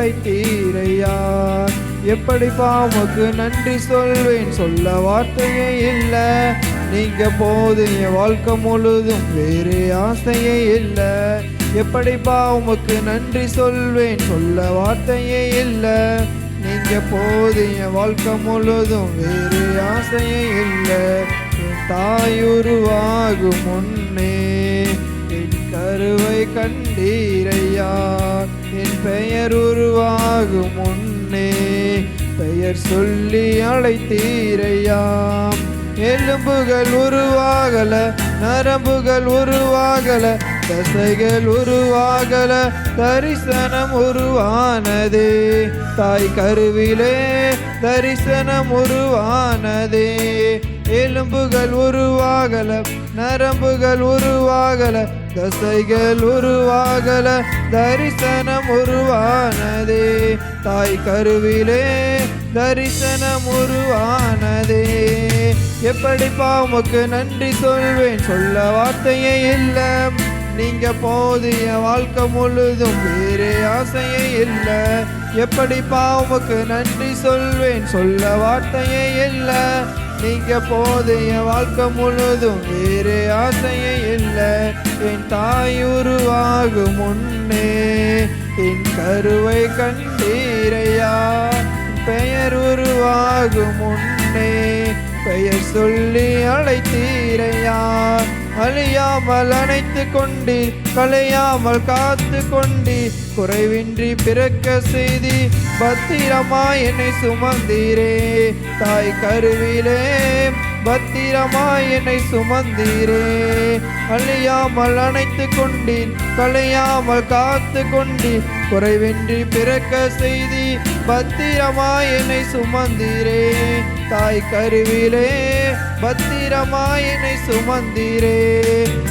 தீரையா? எப்படி பாவமுக்கு நன்றி சொல்வேன்? சொல்ல வார்த்தையே இல்லை. நீங்க போது என் வாழ்க்கை முழுதும் வேறு ஆசையே இல்லை. எப்படி பாவமுக்கு நன்றி சொல்வேன்? சொல்ல வார்த்தையே இல்லை. நீங்க போது என் வாழ்க்கை முழுதும் வேறு ஆசையே இல்லை. என் தாயுருவாகும் முன்னே என் கருவை கண்டீரையா? என் பெயர் உருவாகும் முன்னே பெயர் சொல்லி அழைத்தீரையாம். எலும்புகள் உருவாகல நரம்புகள் உருவாகல தசைகள் உருவாகல தரிசனம் உருவானதே. தாய் கருவிலே தரிசனம் உருவானதே. எலும்புகள் உருவாகல நரம்புகள் உருவாகல தசைகள் உருவாகல தரிசனம் உருவானதே. தாய் கருவிலே தரிசனம் உருவானதே. எப்படி பாவமுக்கு நன்றி சொல்வேன்? சொல்ல வார்த்தையே இல்லை. நீங்க போதிய வாழ்க்கை முழுதும் வேறு ஆசையே இல்லை. எப்படி பாவமுக்கு நன்றி சொல்வேன்? சொல்ல வார்த்தையே இல்லை. நீங்க போதைய வாழ்க்கை முழுதும் வேறு ஆசையே இல்லை. என் தாய் உருவாகும் முன்னே என் கருவை கண்டீரையா? பெயர் உருவாகும் முன்னே பெயர் சொல்லி அழைத்தீரையா? அழியாமல் அணைத்து கொண்டு கலையாமல் காத்து கொண்டு குறைவின்றி பிறக்க செய்தி பத்திரமாய் என்னை சுமந்தீரே. தாய் கருவிலே பத்திரமாய் என்னை சுமந்தீரே. அழியாமல் அணைத்து கொண்டீர் கலையாமல் காத்து கொண்டீர். குறைவின்றி பிறக்க செய்தி பத்திரமாய் என்னை சுமந்தீரே. தாய் கருவிலே பத்திரமாய் என்னை சுமந்தீரே.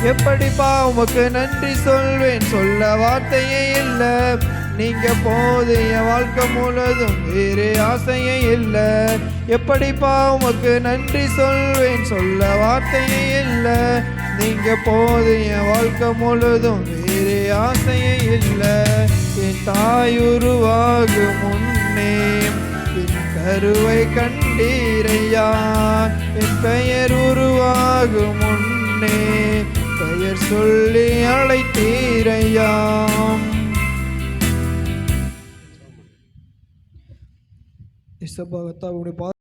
எப்படி பாவமுக்கு நன்றி சொல்வேன் சொல்ல வார்த்தையே இல்லை. நீங்க போதிய வாழ்க்கை முழுதும் வேறு ஆசையே இல்லை. எப்படி உமக்கு நன்றி சொல்வேன் சொல்ல வார்த்தையே இல்லை. நீங்க போதிய வாழ்க்கை முழுதும் வேறு ஆசையே இல்லை. என் தாயுருவாகும் முன்னே என் கருவை கண்டீரையா. என் பெயர் உருவாகும் முன்னே பெயர் சொல்லி इस सब वातावरण पास